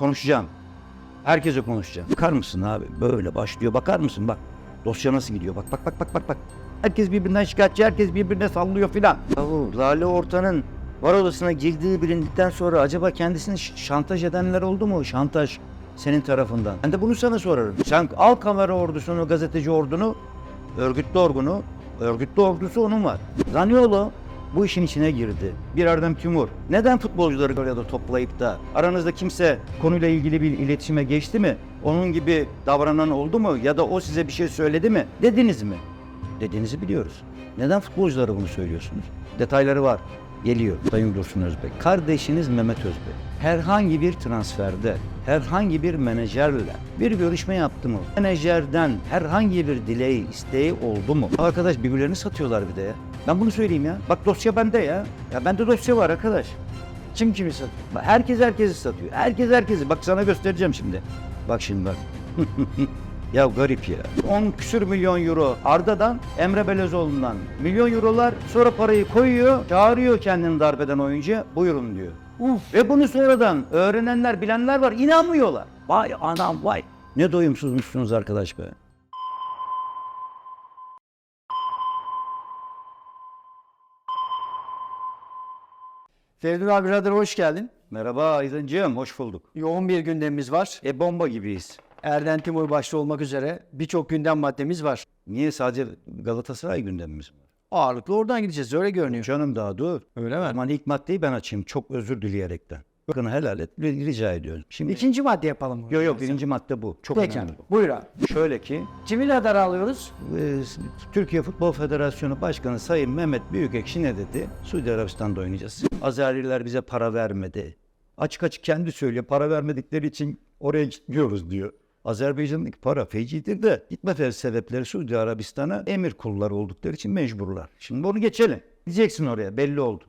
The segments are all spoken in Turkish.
Konuşacağım. Herkese konuşacağım. Bakar mısın abi? Böyle başlıyor. Bakar mısın? Bak. Dosya nasıl gidiyor? Bak bak bak bak bak bak. Herkes birbirinden şikayetçi, herkes birbirine sallıyor filan. Yahu Lale Orta'nın var odasına girdiği bilindikten sonra acaba kendisini şantaj edenler oldu mu? Şantaj senin tarafından. Ben de bunu sana sorarım. Sen al kamera ordusunu, gazeteci ordunu, örgütlü ordunu, örgütlü ordusu onun var. Zaniolo bu işin içine girdi. Bir Erdem Timur. Neden futbolcuları oraya da toplayıp da aranızda kimse konuyla ilgili bir iletişime geçti mi? Onun gibi davranan oldu mu? Ya da o size bir şey söyledi mi? Dediniz mi? Dediğinizi biliyoruz. Neden futbolculara bunu söylüyorsunuz? Detayları var. Geliyor Sayın Dursun Özbek. Kardeşiniz Mehmet Özbek. Herhangi bir transferde, herhangi bir menajerle bir görüşme yaptı mı? Menajerden herhangi bir dileği, isteği oldu mu? Arkadaş birbirlerini satıyorlar bir de ya. Ben bunu söyleyeyim ya. Bak dosya bende ya. Ya bende dosya var arkadaş. Kim kimi satıyor? Herkes herkesi satıyor. Herkes herkesi. Bak sana göstereceğim şimdi. Bak şimdi bak. ya garip ya. 10 küsür milyon euro Arda'dan, Emre Belezoğlu'ndan milyon eurolar sonra parayı koyuyor, çağırıyor kendini darbeden oyuncuya. Buyurun diyor. Uf. Ve bunu sonradan öğrenenler, bilenler var. inanmıyorlar. Vay anam vay. Ne doyumsuzmuşsunuz arkadaş be. Feridun abi radyoya hoş geldin. Merhaba Aydıncığım, hoş bulduk. Yoğun bir gündemimiz var. E bomba gibiyiz. Erden Timur başta olmak üzere birçok gündem maddemiz var. Niye sadece Galatasaray gündemimiz var? Ağırlıklı oradan gideceğiz öyle görünüyor. Canım daha dur. Öyle mi? O zaman ilk maddeyi ben açayım. Çok özür dileyerekten. Bakın helal et. Rica ediyorum. Şimdi İkinci madde yapalım. Yok yok birinci madde bu. Çok Peki önemli. buyur abi. Şöyle ki Kimi radar alıyoruz? e, Türkiye Futbol Federasyonu Başkanı Sayın Mehmet Büyükekşi ne dedi? Suudi Arabistan'da oynayacağız. Azeriler bize para vermedi. Açık açık kendi söylüyor. Para vermedikleri için oraya gitmiyoruz diyor. Azerbaycan'daki para fecidir de gitme sebepleri Suudi Arabistan'a emir kulları oldukları için mecburlar. Şimdi onu geçelim. Gideceksin oraya belli oldu.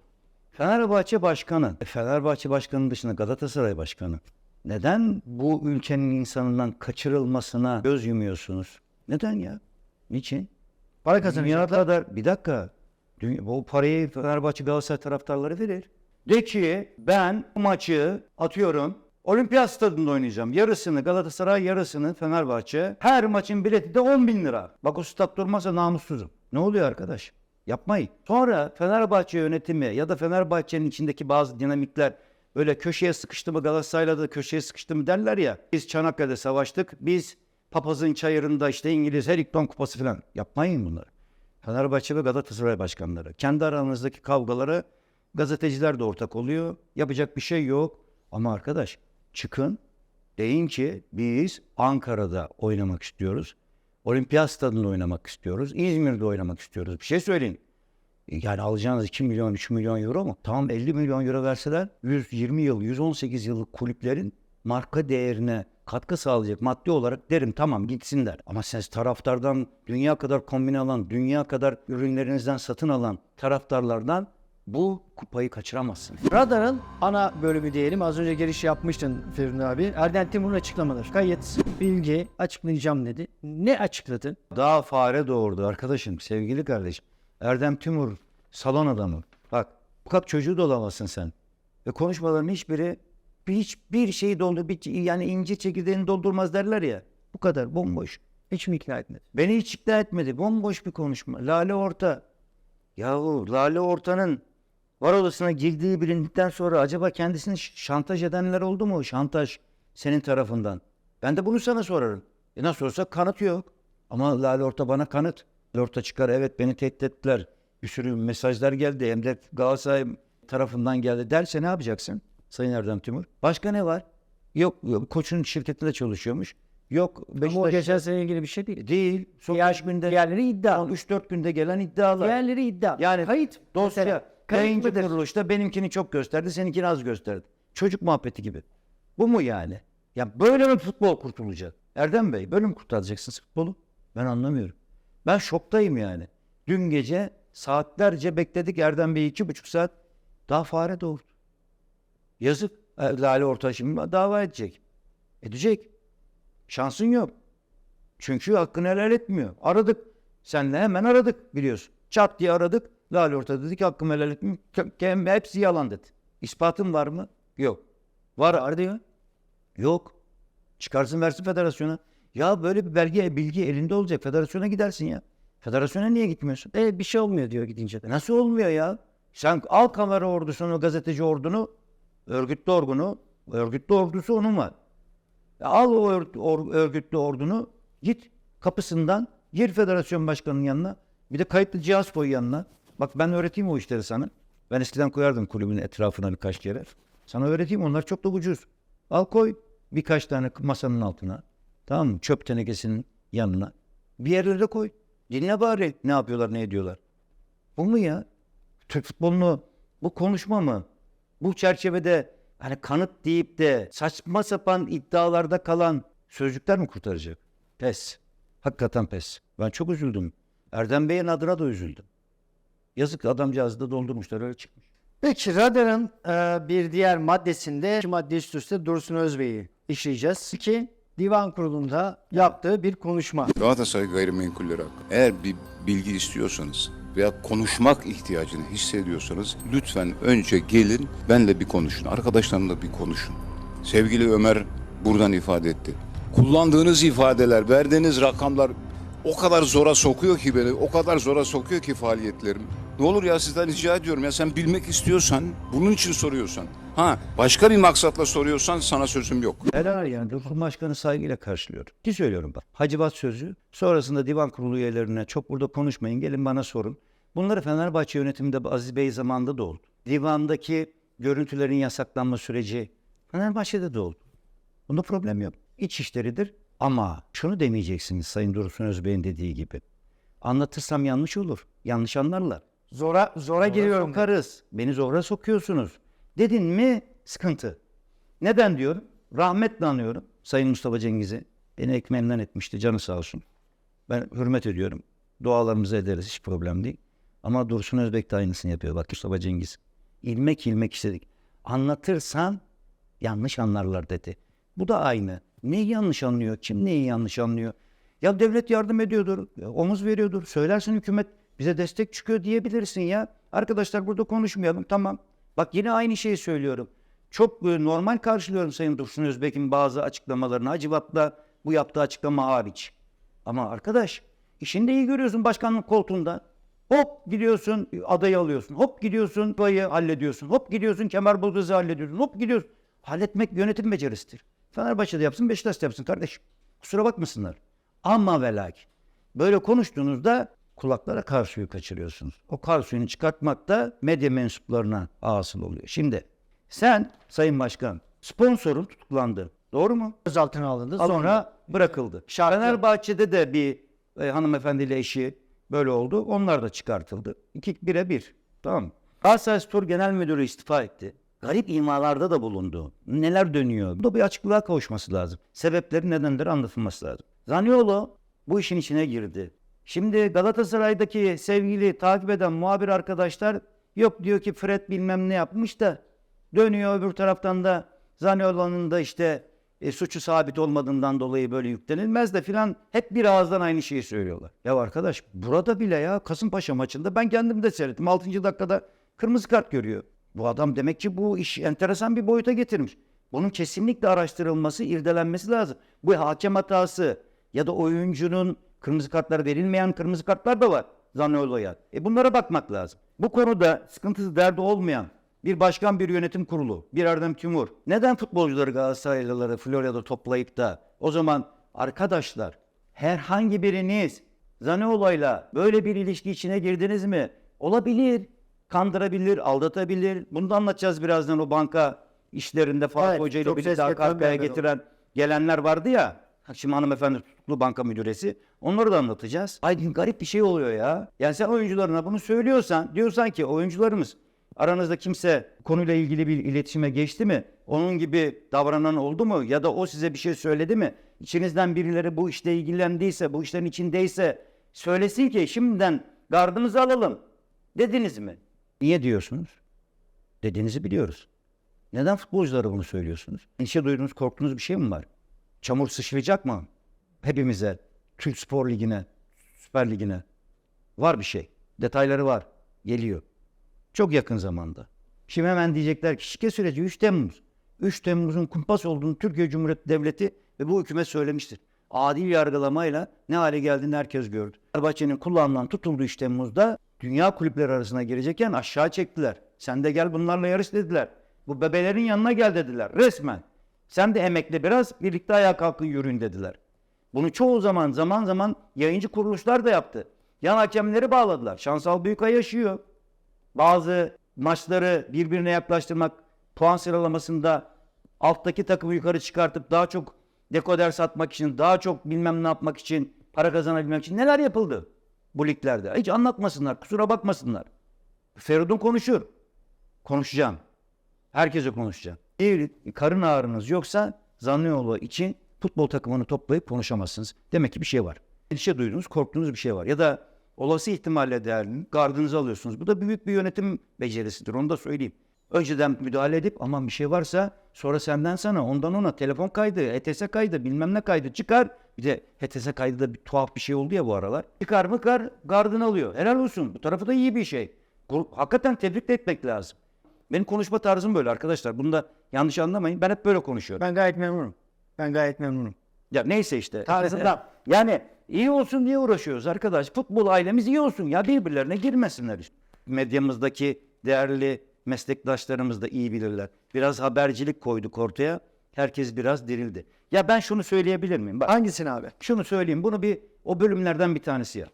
Fenerbahçe Başkanı, e, Fenerbahçe Başkanı dışında Galatasaray Başkanı neden bu ülkenin insanından kaçırılmasına göz yumuyorsunuz? Neden ya? Niçin? Para. Dünya kadar bir dakika. Dünya, bu parayı Fenerbahçe Galatasaray taraftarları verir. De ki ben bu maçı atıyorum Olimpiyat stadında oynayacağım. Yarısını Galatasaray, yarısını Fenerbahçe. Her maçın bileti de 10 bin lira. Bak o stat durmazsa namussuzum. Ne oluyor arkadaş? Yapmayın. Sonra Fenerbahçe yönetimi ya da Fenerbahçe'nin içindeki bazı dinamikler böyle köşeye sıkıştı mı Galatasaray'la da köşeye sıkıştı mı derler ya. Biz Çanakkale'de savaştık. Biz papazın çayırında işte İngiliz Harrington kupası falan. Yapmayın bunları. Fenerbahçe ve Galatasaray başkanları. Kendi aranızdaki kavgalara gazeteciler de ortak oluyor. Yapacak bir şey yok. Ama arkadaş çıkın deyin ki biz Ankara'da oynamak istiyoruz. Olimpiyat stadında oynamak istiyoruz. İzmir'de oynamak istiyoruz. Bir şey söyleyin. Yani alacağınız 2 milyon, 3 milyon euro mu? Tamam 50 milyon euro verseler 120 yıl, 118 yıllık kulüplerin marka değerine katkı sağlayacak maddi olarak derim tamam gitsinler. Ama siz taraftardan dünya kadar kombine alan, dünya kadar ürünlerinizden satın alan taraftarlardan bu kupayı kaçıramazsınız. Radarın ana bölümü diyelim. Az önce giriş yapmıştın Feridun abi. Erden Timur'un açıklamaları. Kayıt, bilgi açıklayacağım dedi. Ne açıkladı? Daha fare doğurdu arkadaşım, sevgili kardeşim. Erdem Timur, salon adamı. Bak, bu kadar çocuğu dolamazsın sen. Ve konuşmaların hiçbiri bir hiçbir şeyi doldur, bir, yani incir çekirdeğini doldurmaz derler ya. Bu kadar bomboş. Hiç mi ikna etmedi? Beni hiç ikna etmedi. Bomboş bir konuşma. Lale Orta. Yahu Lale Orta'nın var odasına girdiği bilindikten sonra acaba kendisini şantaj edenler oldu mu? Şantaj senin tarafından. Ben de bunu sana sorarım. E nasıl olsa kanıt yok. Ama Lale Orta bana kanıt. Lale Orta çıkar evet beni tehdit ettiler. Bir sürü mesajlar geldi. Hem de Galatasaray tarafından geldi derse ne yapacaksın? Sayın Erdem Timur. Başka ne var? Yok, yok koçun şirketinde çalışıyormuş. Yok Ama o Beşiktaş geçen sene ilgili bir şey değil. değil. Son Diğer, 5 günde, diğerleri iddia. son 3-4 günde gelen iddialar. Diğerleri iddia. Yani kayıt. Dosya, mesela. Yayıncı mıdır? kuruluşta benimkini çok gösterdi, seninkini az gösterdi. Çocuk muhabbeti gibi. Bu mu yani? Ya böyle mi futbol kurtulacak? Erdem Bey, böyle mi kurtaracaksınız futbolu? Ben anlamıyorum. Ben şoktayım yani. Dün gece saatlerce bekledik Erdem Bey iki buçuk saat. Daha fare doğurdu. Yazık. E, Lale Orta şimdi dava edecek. Edecek. Şansın yok. Çünkü hakkını helal etmiyor. Aradık. Senle hemen aradık biliyorsun. Çat diye aradık. Lale Orta dedi ki hakkımı helal ke- Hepsi yalan dedi. İspatın var mı? Yok. Var. Var diyor. Yok. Çıkarsın versin federasyona. Ya böyle bir belge, bilgi elinde olacak. Federasyona gidersin ya. Federasyona niye gitmiyorsun? E, bir şey olmuyor diyor gidince de. Nasıl olmuyor ya? Sen al kamera ordusunu, gazeteci ordunu, örgütlü ordunu, örgütlü ordusu onun var. Ya al o ör- or- örgütlü ordunu, git kapısından, gir federasyon başkanının yanına, bir de kayıtlı cihaz koy yanına. Bak ben öğreteyim o işleri sana. Ben eskiden koyardım kulübün etrafına birkaç kere. Sana öğreteyim onlar çok da ucuz. Al koy birkaç tane masanın altına. Tamam mı? Çöp tenekesinin yanına. Bir yerlere koy. Dinle bari ne yapıyorlar ne ediyorlar. Bu mu ya? Türk futbolunu bu konuşma mı? Bu çerçevede hani kanıt deyip de saçma sapan iddialarda kalan sözcükler mi kurtaracak? Pes. Hakikaten pes. Ben çok üzüldüm. Erdem Bey'in adına da üzüldüm. Yazık adamcağızı da doldurmuşlar öyle çıkmış. Peki radarın e, bir diğer maddesinde iki madde üst üste Dursun Özbey'i işleyeceğiz. Ki divan kurulunda yaptığı bir konuşma. Galatasaray gayrimenkulleri hakkında eğer bir bilgi istiyorsanız veya konuşmak ihtiyacını hissediyorsanız lütfen önce gelin benle bir konuşun. Arkadaşlarımla bir konuşun. Sevgili Ömer buradan ifade etti. Kullandığınız ifadeler, verdiğiniz rakamlar o kadar zora sokuyor ki beni, o kadar zora sokuyor ki faaliyetlerim. Ne olur ya sizden rica ediyorum ya sen bilmek istiyorsan, bunun için soruyorsan. Ha başka bir maksatla soruyorsan sana sözüm yok. Helal yani Dursun Başkanı saygıyla karşılıyorum. Ki söylüyorum bak. Hacivat sözü sonrasında divan kurulu üyelerine çok burada konuşmayın gelin bana sorun. Bunları Fenerbahçe yönetiminde Aziz Bey zamanında da oldu. Divandaki görüntülerin yasaklanma süreci Fenerbahçe'de de oldu. Bunda problem yok. İç işleridir ama şunu demeyeceksiniz Sayın Dursun Özbey'in dediği gibi. Anlatırsam yanlış olur. Yanlış anlarlar. Zora zora giriyorum. Sokarız. Beni zora sokuyorsunuz. Dedin mi sıkıntı. Neden diyorum? Rahmetle anıyorum Sayın Mustafa Cengiz'i. Beni ekmeğinden etmişti canı sağ olsun. Ben hürmet ediyorum. Dualarımızı ederiz hiç problem değil. Ama Dursun Özbek de aynısını yapıyor. Bak Mustafa Cengiz. İlmek ilmek istedik. Anlatırsan yanlış anlarlar dedi. Bu da aynı. Neyi yanlış anlıyor? Kim neyi yanlış anlıyor? Ya devlet yardım ediyordur, omuz veriyordur. Söylersin hükümet bize destek çıkıyor diyebilirsin ya. Arkadaşlar burada konuşmayalım tamam. Bak yine aynı şeyi söylüyorum. Çok e, normal karşılıyorum Sayın Dursun Özbek'in bazı açıklamalarını. Hacivat'la bu yaptığı açıklama hariç. Ama arkadaş işini de iyi görüyorsun başkanlık koltuğunda. Hop gidiyorsun adayı alıyorsun. Hop gidiyorsun payı hallediyorsun. Hop gidiyorsun kemer bulgazı hallediyorsun. Hop gidiyorsun. Halletmek yönetim becerisidir. Fenerbahçe'de yapsın Beşiktaş'ta yapsın kardeşim. Kusura bakmasınlar. Ama ve lakin böyle konuştuğunuzda kulaklara kar suyu kaçırıyorsunuz. O kar suyunu çıkartmak da medya mensuplarına asıl oluyor. Şimdi sen Sayın Başkan sponsorun tutuklandı. Doğru mu? Gözaltına alındı. Sonra Sonra bırakıldı. Şartlı. Fenerbahçe'de de bir e, hanımefendiyle eşi böyle oldu. Onlar da çıkartıldı. İki bire bir. Tamam mı? Galatasaray Spor Genel Müdürü istifa etti. Garip imalarda da bulundu. Neler dönüyor? Bu da bir açıklığa kavuşması lazım. Sebepleri nedenleri anlatılması lazım. Zaniolo bu işin içine girdi. Şimdi Galatasaray'daki sevgili takip eden muhabir arkadaşlar yok diyor ki Fred bilmem ne yapmış da dönüyor öbür taraftan da Zaniolo'nun da işte e, suçu sabit olmadığından dolayı böyle yüklenilmez de filan hep bir ağızdan aynı şeyi söylüyorlar. Ya arkadaş burada bile ya Kasımpaşa maçında ben kendim de seyrettim. 6. dakikada kırmızı kart görüyor. Bu adam demek ki bu iş enteresan bir boyuta getirmiş. Bunun kesinlikle araştırılması, irdelenmesi lazım. Bu hakem hatası ya da oyuncunun kırmızı kartlar verilmeyen kırmızı kartlar da var Zaniolo'ya. E bunlara bakmak lazım. Bu konuda sıkıntısı derdi olmayan bir başkan bir yönetim kurulu, bir Erdem Timur. Neden futbolcuları Galatasaraylıları Florya'da toplayıp da o zaman arkadaşlar herhangi biriniz Zaniolo'yla böyle bir ilişki içine girdiniz mi? Olabilir. Kandırabilir, aldatabilir. Bunu da anlatacağız birazdan o banka işlerinde Fatih Evet, Hoca ile birlikte getiren arkaya getiren gelenler vardı ya. Şimdi hanımefendi tutuklu banka müdüresi. Onları da anlatacağız. Ay garip bir şey oluyor ya. Yani sen oyuncularına bunu söylüyorsan, diyorsan ki oyuncularımız aranızda kimse konuyla ilgili bir iletişime geçti mi? Onun gibi davranan oldu mu? Ya da o size bir şey söyledi mi? İçinizden birileri bu işle ilgilendiyse, bu işlerin içindeyse söylesin ki şimdiden gardımızı alalım. Dediniz mi? Niye diyorsunuz? Dediğinizi biliyoruz. Neden futbolculara bunu söylüyorsunuz? Endişe duyduğunuz, korktuğunuz bir şey mi var? Çamur sıçrayacak mı? Hepimize, Türk Spor Ligi'ne, Süper Ligi'ne. Var bir şey. Detayları var. Geliyor. Çok yakın zamanda. Şimdi hemen diyecekler ki şike süreci 3 Temmuz. 3 Temmuz'un kumpas olduğunu Türkiye Cumhuriyeti Devleti ve bu hükümet söylemiştir. Adil yargılamayla ne hale geldiğini herkes gördü. Fenerbahçe'nin kulağından tutuldu 3 Temmuz'da dünya kulüpleri arasına girecekken aşağı çektiler. Sen de gel bunlarla yarış dediler. Bu bebelerin yanına gel dediler resmen. Sen de emekle biraz birlikte ayağa kalkın yürüyün dediler. Bunu çoğu zaman zaman zaman yayıncı kuruluşlar da yaptı. Yan hakemleri bağladılar. Şansal Büyükay yaşıyor. Bazı maçları birbirine yaklaştırmak, puan sıralamasında alttaki takımı yukarı çıkartıp daha çok dekoder satmak için, daha çok bilmem ne yapmak için, para kazanabilmek için neler yapıldı bu liglerde. Hiç anlatmasınlar, kusura bakmasınlar. Feridun konuşur. Konuşacağım. Herkese konuşacağım. Eğer karın ağrınız yoksa Zannioğlu için futbol takımını toplayıp konuşamazsınız. Demek ki bir şey var. Endişe duyduğunuz, korktuğunuz bir şey var. Ya da olası ihtimalle değerli gardınızı alıyorsunuz. Bu da büyük bir yönetim becerisidir. Onu da söyleyeyim. Önceden müdahale edip aman bir şey varsa sonra senden sana ondan ona telefon kaydı, HTS kaydı bilmem ne kaydı çıkar. Bir de HTS kaydı da bir tuhaf bir şey oldu ya bu aralar. Çıkar mı kar gardını alıyor. Helal olsun. Bu tarafı da iyi bir şey. Hakikaten tebrik de etmek lazım. Benim konuşma tarzım böyle arkadaşlar. Bunu da yanlış anlamayın. Ben hep böyle konuşuyorum. Ben gayet memnunum. Ben gayet memnunum. Ya neyse işte. Tarzından. yani iyi olsun diye uğraşıyoruz arkadaş. Futbol ailemiz iyi olsun ya birbirlerine girmesinler işte. Medyamızdaki değerli meslektaşlarımız da iyi bilirler. Biraz habercilik koyduk ortaya. Herkes biraz dirildi. Ya ben şunu söyleyebilir miyim? Bak Hangisini abi? şunu söyleyeyim. Bunu bir o bölümlerden bir tanesi ya.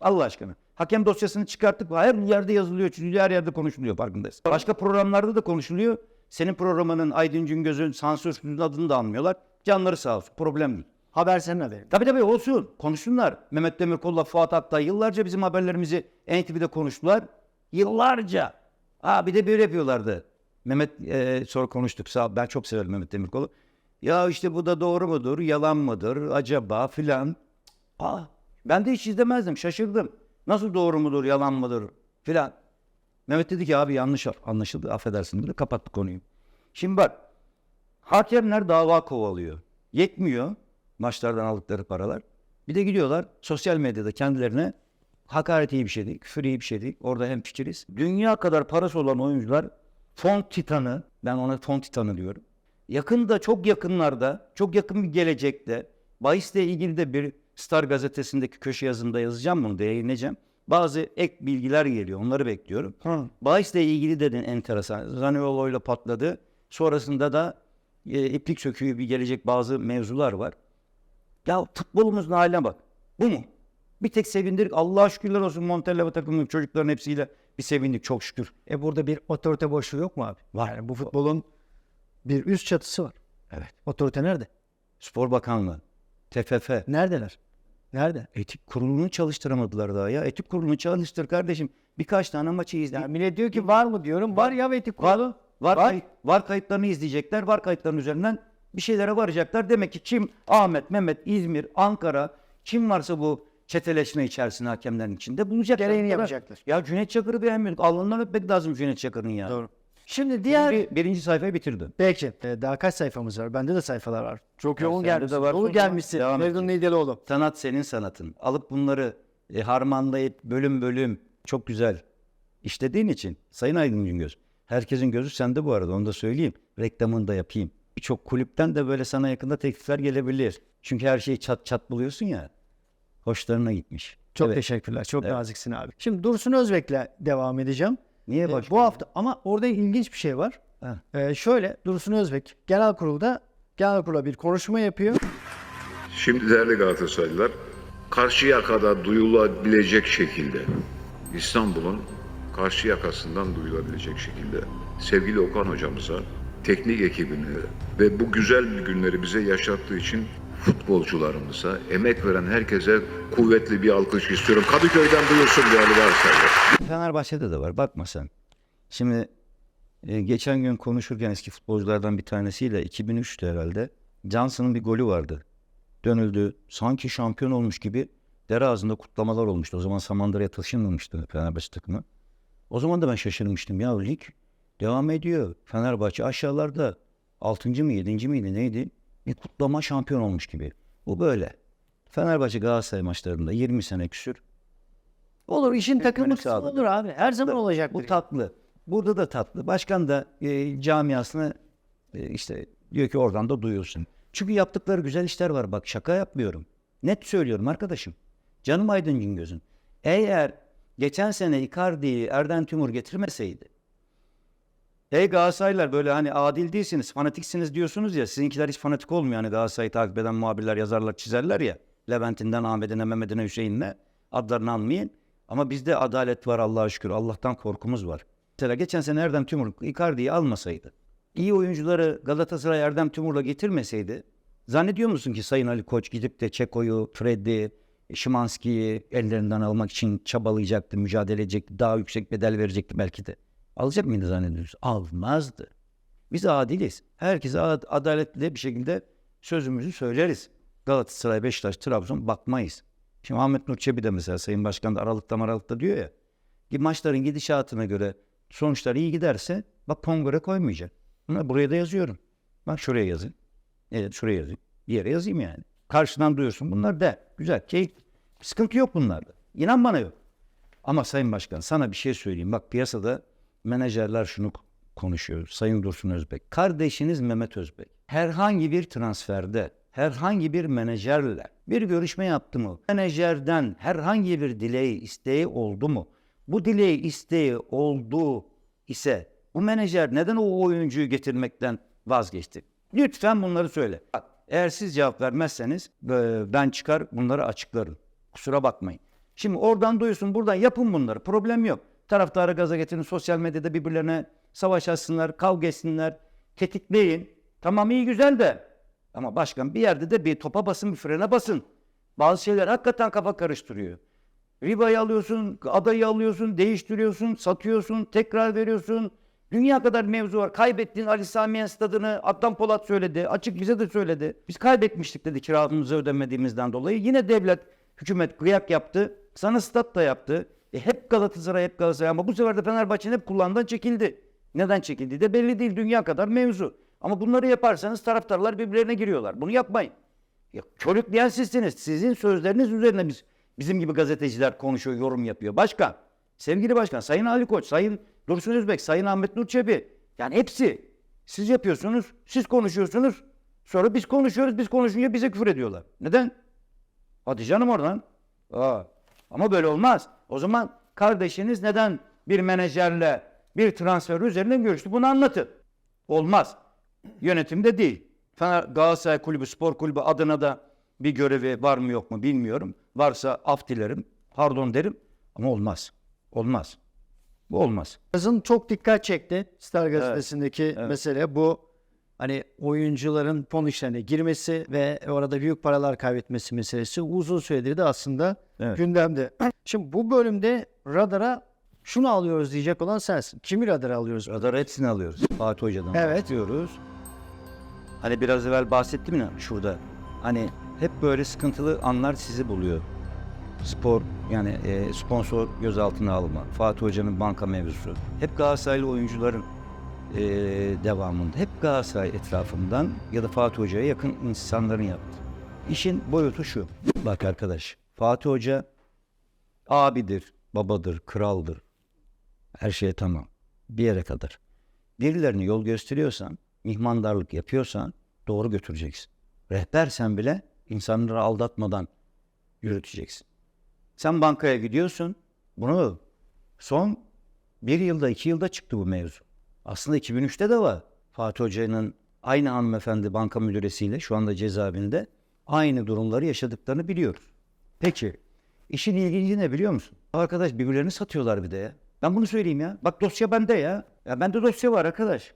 Allah aşkına. Hakem dosyasını çıkarttık. Her yerde yazılıyor, çiziliyor, her yerde konuşuluyor farkındayız. Başka programlarda da konuşuluyor. Senin programının Aydın Cüngöz'ün sansürsüzün adını da almıyorlar. Canları sağ olsun. Problem değil. Haber senin haberin. Tabii tabii olsun. Konuşsunlar. Mehmet Demirkol'la Fuat Aktay yıllarca bizim haberlerimizi NTV'de konuştular. Yıllarca. Aa bir de böyle yapıyorlardı. Mehmet e, sonra konuştuk. Sağ. Ben çok severim Mehmet Demirkol'u. Ya işte bu da doğru mudur, yalan mıdır, acaba filan. Aa, ben de hiç izlemezdim. Şaşırdım. Nasıl doğru mudur, yalan mıdır filan. Mehmet dedi ki abi yanlış anlaşıldı affedersin dedi. Kapattı konuyu. Şimdi bak Hakemler dava kovalıyor. Yetmiyor maçlardan aldıkları paralar. Bir de gidiyorlar sosyal medyada kendilerine hakaret iyi bir şey değil, küfür iyi bir şey değil. Orada hem fikiriz. Dünya kadar parası olan oyuncular fon titanı, ben ona fon titanı diyorum. Yakında, çok yakınlarda, çok yakın bir gelecekte bahisle ilgili de bir Star gazetesindeki köşe yazımda yazacağım bunu da yayınlayacağım. Bazı ek bilgiler geliyor, onları bekliyorum. Hı. Bahisle ilgili de enteresan. Zaniolo'yla patladı. Sonrasında da e, iplik söküğü bir gelecek bazı mevzular var. Ya futbolumuzun haline bak. Bu mu? Bir tek sevindirdik. Allah'a şükürler olsun Montella takımının çocukların hepsiyle bir sevindik çok şükür. E burada bir otorite boşluğu yok mu abi? Var. Yani bu futbolun bir üst çatısı var. Evet. Otorite nerede? Spor Bakanlığı, TFF, Neredeler? Nerede? etik kurulunu çalıştıramadılar daha ya. Etik kurulunu çalıştır kardeşim. Birkaç tane maçı izle. Ya millet diyor ki var mı diyorum. Var ya etik kurulu. Var, Var. kayıt- var kayıtlarını izleyecekler. Var kayıtların üzerinden bir şeylere varacaklar. Demek ki kim Ahmet, Mehmet, İzmir, Ankara kim varsa bu çeteleşme içerisinde hakemlerin içinde bulacaklar. Gereğini yapacaklar. Ya Cüneyt Çakır'ı beğenmiyorduk. Alnından öpmek lazım Cüneyt Çakır'ın ya. Doğru. Şimdi diğer... Birinci, birinci sayfayı bitirdi. Peki. e, daha kaç sayfamız var? Bende de sayfalar var. Çok Ya yoğun var. Dolu gelmişsin. Devam Feridun Neydelioğlu. Sanat senin sanatın. Alıp bunları e, harmanlayıp bölüm bölüm çok güzel işlediğin için Sayın Aydın Güngöz. Herkesin gözü sende bu arada onu da söyleyeyim. Reklamını da yapayım. Birçok kulüpten de böyle sana yakında teklifler gelebilir. Çünkü her şeyi çat çat buluyorsun ya. Hoşlarına gitmiş. Çok Evet. teşekkürler. Çok Evet. naziksin abi. Şimdi Dursun Özbek'le devam edeceğim. Niye E, başka? bu hafta ama orada ilginç bir şey var. Ha. E, şöyle Dursun Özbek genel kurulda genel kurula bir konuşma yapıyor. Şimdi değerli Galatasaraylılar, karşı yakada duyulabilecek şekilde İstanbul'un karşı yakasından duyulabilecek şekilde sevgili Okan hocamıza, teknik ekibine ve bu güzel günleri bize yaşattığı için futbolcularımıza, emek veren herkese kuvvetli bir alkış istiyorum. Kadıköy'den duyulsun değerli Galatasaraylılar. Fenerbahçe'de de var. Bakma sen. Şimdi e, geçen gün konuşurken eski futbolculardan bir tanesiyle 2003'tü herhalde. Johnson'ın bir golü vardı. Dönüldü. Sanki şampiyon olmuş gibi dere ağzında kutlamalar olmuştu. O zaman Samandıra'ya taşınmamıştı Fenerbahçe takımı. O zaman da ben şaşırmıştım. Ya lig devam ediyor. Fenerbahçe aşağılarda 6. mı 7. miydi neydi? Bir kutlama şampiyon olmuş gibi. Bu böyle. Fenerbahçe Galatasaray maçlarında 20 sene küsür Olur işin takımı olur abi. Her zaman olacak. bu tatlı. Burada da tatlı. Başkan da e, camiasını E, işte diyor ki oradan da duyuyorsun. Çünkü yaptıkları güzel işler var. Bak şaka yapmıyorum. Net söylüyorum arkadaşım. Canım aydın Cingöz'ün. Eğer geçen sene Icardi'yi Erden Timur getirmeseydi Ey Galatasaraylılar böyle hani adil değilsiniz, fanatiksiniz diyorsunuz ya. Sizinkiler hiç fanatik olmuyor. Hani Galatasaray'ı takip eden muhabirler, yazarlar, çizerler ya. Levent'inden Ahmet'ine, Mehmet'ine, Hüseyin'ine adlarını anmayın. Ama bizde adalet var Allah'a şükür. Allah'tan korkumuz var. Mesela geçen sene Erdem Timur Icardi'yi almasaydı, iyi oyuncuları Galatasaray Erdem Timur'la getirmeseydi, zannediyor musun ki Sayın Ali Koç gidip de Çeko'yu, Freddy, Şimanski'yi ellerinden almak için çabalayacaktı, mücadele edecekti, daha yüksek bedel verecekti belki de. Alacak mıydı zannediyorsun? Almazdı. Biz adiliz. Herkese ad- adaletli bir şekilde sözümüzü söyleriz. Galatasaray, Beşiktaş, Trabzon bakmayız. Şimdi Ahmet Nur Çebi de mesela Sayın Başkan da Aralık'ta Maralık'ta diyor ya. Maçların gidişatına göre sonuçlar iyi giderse bak kongre koymayacak. Bunu buraya da yazıyorum. Bak şuraya yazın. Evet şuraya yazayım. Bir yere yazayım yani. Karşıdan duyuyorsun. Bunlar de. Güzel. Keyif. Sıkıntı yok bunlarda. İnan bana yok. Ama Sayın Başkan sana bir şey söyleyeyim. Bak piyasada menajerler şunu konuşuyor. Sayın Dursun Özbek. Kardeşiniz Mehmet Özbek. Herhangi bir transferde, herhangi bir menajerle bir görüşme yaptı mı? Menajerden herhangi bir dileği, isteği oldu mu? Bu dileği, isteği oldu ise bu menajer neden o oyuncuyu getirmekten vazgeçti? Lütfen bunları söyle. Bak, eğer siz cevap vermezseniz e, ben çıkar bunları açıklarım. Kusura bakmayın. Şimdi oradan duyuyorsun buradan yapın bunları. Problem yok. Taraftarı gaza getirin. Sosyal medyada birbirlerine savaş açsınlar, kavga etsinler. Tetikleyin. Tamam iyi güzel de. Ama başkan bir yerde de bir topa basın, bir frene basın. Bazı şeyler hakikaten kafa karıştırıyor. Riba'yı alıyorsun, adayı alıyorsun, değiştiriyorsun, satıyorsun, tekrar veriyorsun. Dünya kadar mevzu var. Kaybettiğin Ali Samiyen stadını Adnan Polat söyledi. Açık bize de söyledi. Biz kaybetmiştik dedi kiramızı ödemediğimizden dolayı. Yine devlet, hükümet kıyak yaptı. Sana stat da yaptı. E hep Galatasaray, hep Galatasaray ama bu sefer de Fenerbahçe'nin hep kullandan çekildi. Neden çekildiği de belli değil. Dünya kadar mevzu. Ama bunları yaparsanız taraftarlar birbirlerine giriyorlar. Bunu yapmayın. Ya, körükleyen sizsiniz. Sizin sözleriniz üzerine biz bizim gibi gazeteciler konuşuyor, yorum yapıyor. Başkan, sevgili başkan, Sayın Ali Koç, Sayın Dursun Özbek, Sayın Ahmet Nur Çebi. Yani hepsi. Siz yapıyorsunuz, siz konuşuyorsunuz. Sonra biz konuşuyoruz, biz konuşunca bize küfür ediyorlar. Neden? Hadi canım oradan. Aa, ama böyle olmaz. O zaman kardeşiniz neden bir menajerle bir transfer üzerine görüştü? Bunu anlatın. Olmaz. Yönetimde değil. Fener Galatasaray Kulübü, Spor Kulübü adına da bir görevi var mı yok mu bilmiyorum. Varsa af dilerim, pardon derim ama olmaz. Olmaz. Bu olmaz. Yazın çok dikkat çekti Star gazetesindeki mesele bu. Hani oyuncuların fon işlerine girmesi ve orada büyük paralar kaybetmesi meselesi uzun süredir de aslında Evet. gündemde. Şimdi bu bölümde radara şunu alıyoruz diyecek olan sensin. Kimi radara alıyoruz? Radar hepsini alıyoruz. Fatih Hoca'dan Evet. alıyoruz. Hani biraz evvel bahsettim ya şurada. Hani hep böyle sıkıntılı anlar sizi buluyor. Spor yani e, sponsor gözaltına alma. Fatih Hoca'nın banka mevzusu. Hep Galatasaraylı oyuncuların e, devamında. Hep Galatasaray etrafından ya da Fatih Hoca'ya yakın insanların yaptı. İşin boyutu şu. Bak arkadaş Fatih Hoca abidir, babadır, kraldır. Her şey tamam. Bir yere kadar. Birilerine yol gösteriyorsan, mihmandarlık yapıyorsan doğru götüreceksin. Rehbersen bile insanları aldatmadan yürüteceksin. Sen bankaya gidiyorsun. Bunu son bir yılda, iki yılda çıktı bu mevzu. Aslında 2003'te de var. Fatih Hoca'nın aynı hanımefendi banka müdüresiyle şu anda cezaevinde aynı durumları yaşadıklarını biliyoruz. Peki işin ilginci ne biliyor musun? Arkadaş birbirlerini satıyorlar bir de ya. Ben bunu söyleyeyim ya. Bak dosya bende ya. Ya bende dosya var arkadaş.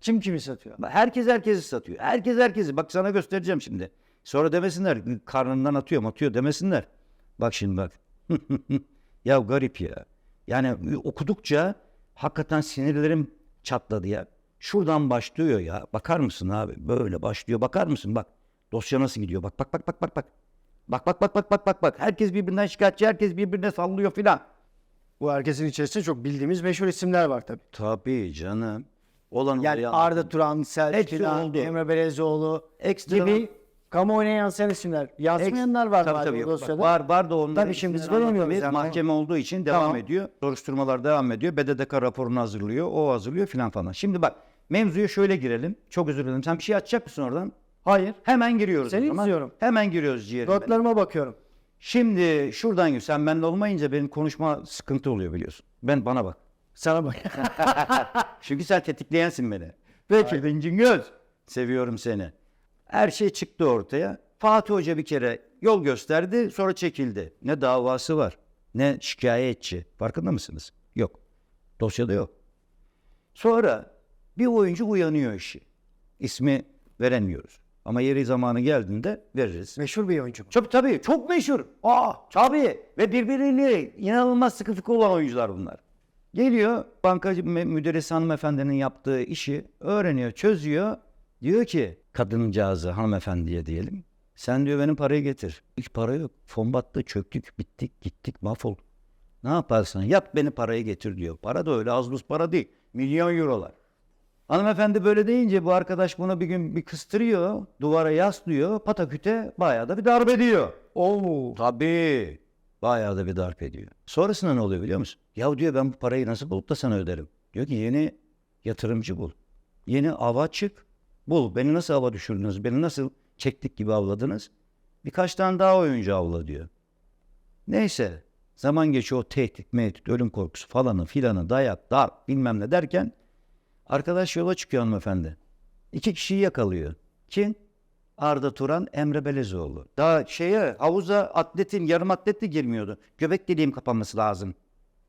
Kim kimi satıyor? Herkes herkesi satıyor. Herkes herkesi. Bak sana göstereceğim şimdi. Sonra demesinler karnından atıyor atıyor demesinler. Bak şimdi bak. ya garip ya. Yani okudukça hakikaten sinirlerim çatladı ya. Şuradan başlıyor ya. Bakar mısın abi? Böyle başlıyor. Bakar mısın? Bak. Dosya nasıl gidiyor? Bak bak bak bak bak bak. Bak bak bak bak bak bak bak. Herkes birbirinden şikayetçi, herkes birbirine sallıyor filan. Bu herkesin içerisinde çok bildiğimiz meşhur isimler var tabii. Tabii canım. Olan Yani Arda Turan, Selçuk. Emre Belezoğlu Ekstra- gibi kamuoyuna yansıyan isimler. Yansımayanlar var tabii, tabii, dosyada? Var var da onların Tabii şimdi biz isimlerini veremiyoruz yani. Mahkeme olduğu için devam Tamam. ediyor. Soruşturmalar devam ediyor. BDDK raporunu hazırlıyor. O hazırlıyor filan falan. Şimdi bak Mevzuya şöyle girelim. Çok özür dilerim. Sen bir şey açacak mısın oradan? Hayır. Hemen giriyoruz. Seni o zaman. izliyorum. Hemen giriyoruz ciğerime. Notlarıma bakıyorum. Şimdi şuradan gir. Sen benimle olmayınca benim konuşma sıkıntı oluyor biliyorsun. Ben bana bak. Sana bak. Çünkü sen tetikleyensin beni. Peki. Dincin göz. Seviyorum seni. Her şey çıktı ortaya. Fatih Hoca bir kere yol gösterdi sonra çekildi. Ne davası var ne şikayetçi. Farkında mısınız? Yok. Dosyada yok. Sonra bir oyuncu uyanıyor işi. İsmi veremiyoruz. Ama yeri zamanı geldiğinde veririz. Meşhur bir oyuncu. mu? Tabii tabii çok meşhur. Aa tabii ve birbiriyle inanılmaz sıkı fıkı olan oyuncular bunlar. Geliyor bankacı mü- müderrisi hanımefendinin yaptığı işi öğreniyor, çözüyor. Diyor ki kadıncağızı hanımefendiye diyelim. Sen diyor benim parayı getir. Hiç para yok. Fon battı, çöktük, bittik, gittik, mahvolduk. Ne yaparsan yap beni parayı getir diyor. Para da öyle az buz para değil. Milyon eurolar. Hanımefendi böyle deyince bu arkadaş bunu bir gün bir kıstırıyor, duvara yaslıyor, pataküte bayağı da bir darp ediyor. Oo. Tabii. Bayağı da bir darp ediyor. Sonrasında ne oluyor biliyor musun? Ya diyor ben bu parayı nasıl bulup da sana öderim. Diyor ki yeni yatırımcı bul. Yeni ava çık. Bul. Beni nasıl ava düşürdünüz? Beni nasıl çektik gibi avladınız? Birkaç tane daha oyuncu avla diyor. Neyse. Zaman geçiyor o tehdit, mehdit, ölüm korkusu falanı filanı, dayak, darp bilmem ne derken arkadaş yola çıkıyor hanımefendi. İki kişiyi yakalıyor. Kim? Arda Turan, Emre Belezoğlu. Daha şeye havuza atletin, yarım atlet de girmiyordu. Göbek deliğim kapanması lazım.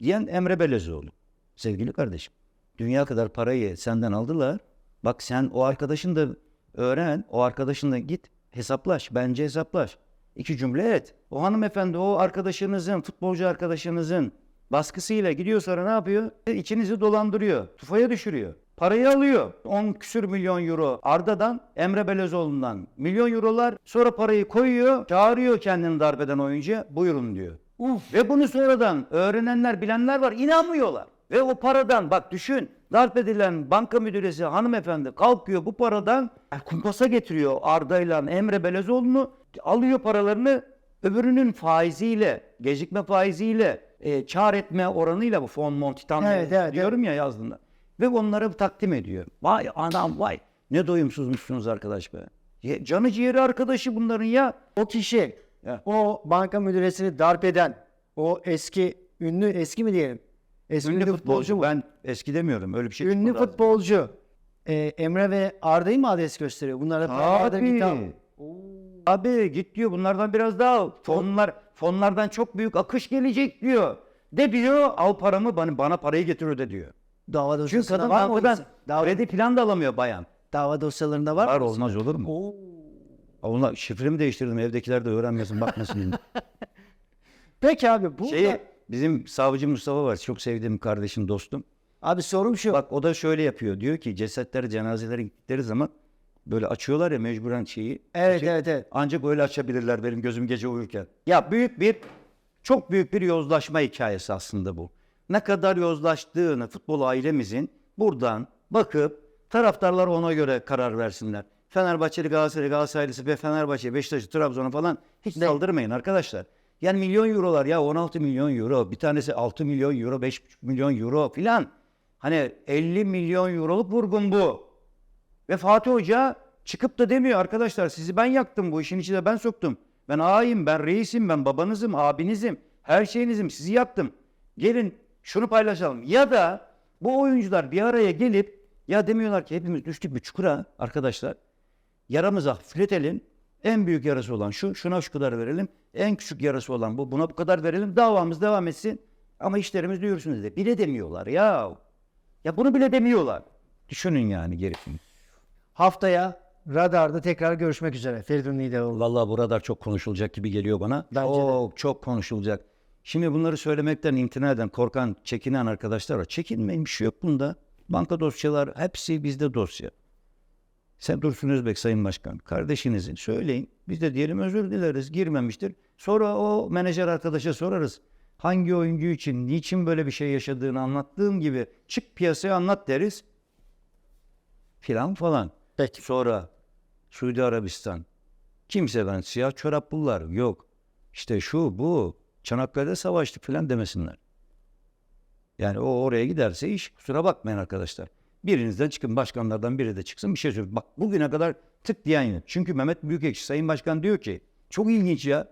Diyen Emre Belezoğlu. Sevgili kardeşim, dünya kadar parayı senden aldılar. Bak sen o arkadaşın da öğren, o arkadaşın da git hesaplaş, bence hesaplaş. İki cümle et. O hanımefendi o arkadaşınızın, futbolcu arkadaşınızın baskısıyla gidiyor sonra ne yapıyor? İçinizi dolandırıyor, tufaya düşürüyor. Parayı alıyor. 10 küsür milyon euro Arda'dan, Emre Belezoğlu'ndan milyon eurolar. Sonra parayı koyuyor, çağırıyor kendini darbeden oyuncuya. Buyurun diyor. Ve bunu sonradan öğrenenler, bilenler var. inanmıyorlar. Ve o paradan bak düşün. Darp edilen banka müdüresi hanımefendi kalkıyor bu paradan e, kumpasa getiriyor Arda ile Emre Belezoğlu'nu. Alıyor paralarını öbürünün faiziyle, gecikme faiziyle, e, kar etme oranıyla bu fon montitan Evet, evet, diyorum ya yazdığında. Ve onlara takdim ediyor. Vay anam vay. Ne doyumsuzmuşsunuz arkadaş be. Ya, Canı ciğeri arkadaşı bunların ya. O kişi, Ya. o banka müdüresini darp eden, o eski, ünlü, eski mi diyelim? Eski Ünlü futbolcu mu? ben eski demiyorum öyle bir şey. Ünlü futbolcu. e, Emre ve Arda'yı mı adres gösteriyor? Bunlara paralardır Abi. git al. Abi git diyor bunlardan biraz daha al. Fonlar fonlardan çok büyük akış gelecek diyor. De diyor al paramı bana, bana parayı getir öde diyor. Dava Çünkü kadın var mı? oradan Dava, kredi falan da alamıyor bayan. dava dosyalarında var, Var mı? olmaz olur mu? Oo. Onlar şifremi değiştirdim evdekiler de öğrenmesin bakmasın. Peki abi bu Şey bizim savcı Mustafa var çok sevdiğim kardeşim dostum. abi sorum şu. Bak o da şöyle yapıyor. Diyor ki cesetleri cenazelere gittikleri zaman böyle açıyorlar ya mecburen şeyi. evet Şey- evet evet. Ancak öyle açabilirler benim gözüm gece uyurken. Ya büyük bir, çok büyük bir yozlaşma hikayesi aslında bu. Ne kadar yozlaştığını futbol ailemizin buradan bakıp taraftarlar ona göre karar versinler. Fenerbahçeli, Galatasaraylı, Galatasaraylısı ve Fenerbahçe, Beşiktaş'ı, Trabzon'a falan hiç saldırmayın arkadaşlar. Yani milyon eurolar ya 16 milyon euro, bir tanesi 6 milyon euro, 5,5 milyon euro filan. Hani 50 milyon euroluk vurgun bu. Ve Fatih Hoca çıkıp da demiyor arkadaşlar sizi ben yaktım bu işin içine ben soktum. Ben ağayım, ben reisim, ben babanızım, abinizim, her şeyinizim, sizi yaktım. Gelin şunu paylaşalım. Ya da bu oyuncular bir araya gelip ya demiyorlar ki hepimiz düştük bir çukura arkadaşlar. Yaramıza hafifletelim. En büyük yarası olan şu, şuna şu kadar verelim. En küçük yarası olan bu, buna bu kadar verelim. Davamız devam etsin. Ama işlerimiz yürüsün de. Bile demiyorlar ya. Ya bunu bile demiyorlar. Düşünün yani gerisini. Haftaya radarda tekrar görüşmek üzere. Feridun Lideroğlu. Vallahi bu radar çok konuşulacak gibi geliyor bana. Bence de. çok, çok konuşulacak. Şimdi bunları söylemekten imtina eden, korkan, çekinen arkadaşlar var. Çekinmeyin bir şey yok bunda. Banka dosyalar hepsi bizde dosya. Sen Dursun Özbek Sayın Başkan, kardeşinizin söyleyin. Biz de diyelim özür dileriz, girmemiştir. Sonra o menajer arkadaşa sorarız. Hangi oyuncu için, niçin böyle bir şey yaşadığını anlattığım gibi çık piyasaya anlat deriz. Filan falan. Peki. Sonra Suudi Arabistan. Kimse ben siyah çoraplılar yok. İşte şu bu Çanakkale'de savaştık falan demesinler. Yani o oraya giderse iş kusura bakmayın arkadaşlar. Birinizden çıkın, başkanlardan biri de çıksın bir şey söyleyeyim. Bak bugüne kadar tık diyen yok. Çünkü Mehmet Büyükekşi Sayın Başkan diyor ki çok ilginç ya.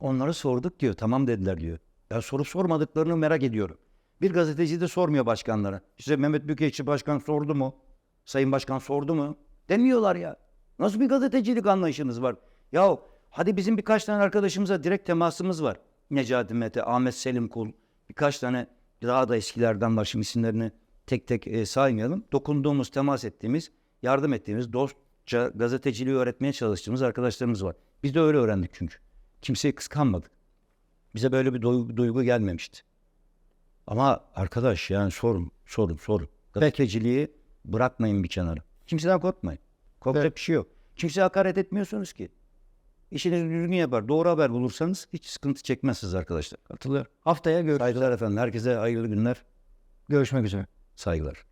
Onları sorduk diyor. Tamam dediler diyor. Ya soru sormadıklarını merak ediyorum. Bir gazeteci de sormuyor başkanlara. İşte Mehmet Büyükekşi Başkan sordu mu? Sayın Başkan sordu mu? Demiyorlar ya. Nasıl bir gazetecilik anlayışınız var? Ya hadi bizim birkaç tane arkadaşımıza direkt temasımız var. Necati Mete, Ahmet Selim Kul, birkaç tane daha da eskilerden var. Şimdi isimlerini tek tek e, saymayalım. Dokunduğumuz, temas ettiğimiz, yardım ettiğimiz, dostça gazeteciliği öğretmeye çalıştığımız arkadaşlarımız var. Biz de öyle öğrendik çünkü. Kimseyi kıskanmadık. Bize böyle bir duygu, duygu gelmemişti. Ama arkadaş yani sorun, sorun, sorun. Gazeteciliği bırakmayın bir kenara. Kimseden korkmayın. Korkacak bir şey yok. Kimseye hakaret etmiyorsunuz ki. İşinizi düzgün yapar. Doğru haber bulursanız hiç sıkıntı çekmezsiniz arkadaşlar. Katılıyorum. Haftaya gör Saygılar efendim. Herkese hayırlı günler. görüşmek üzere. Saygılar.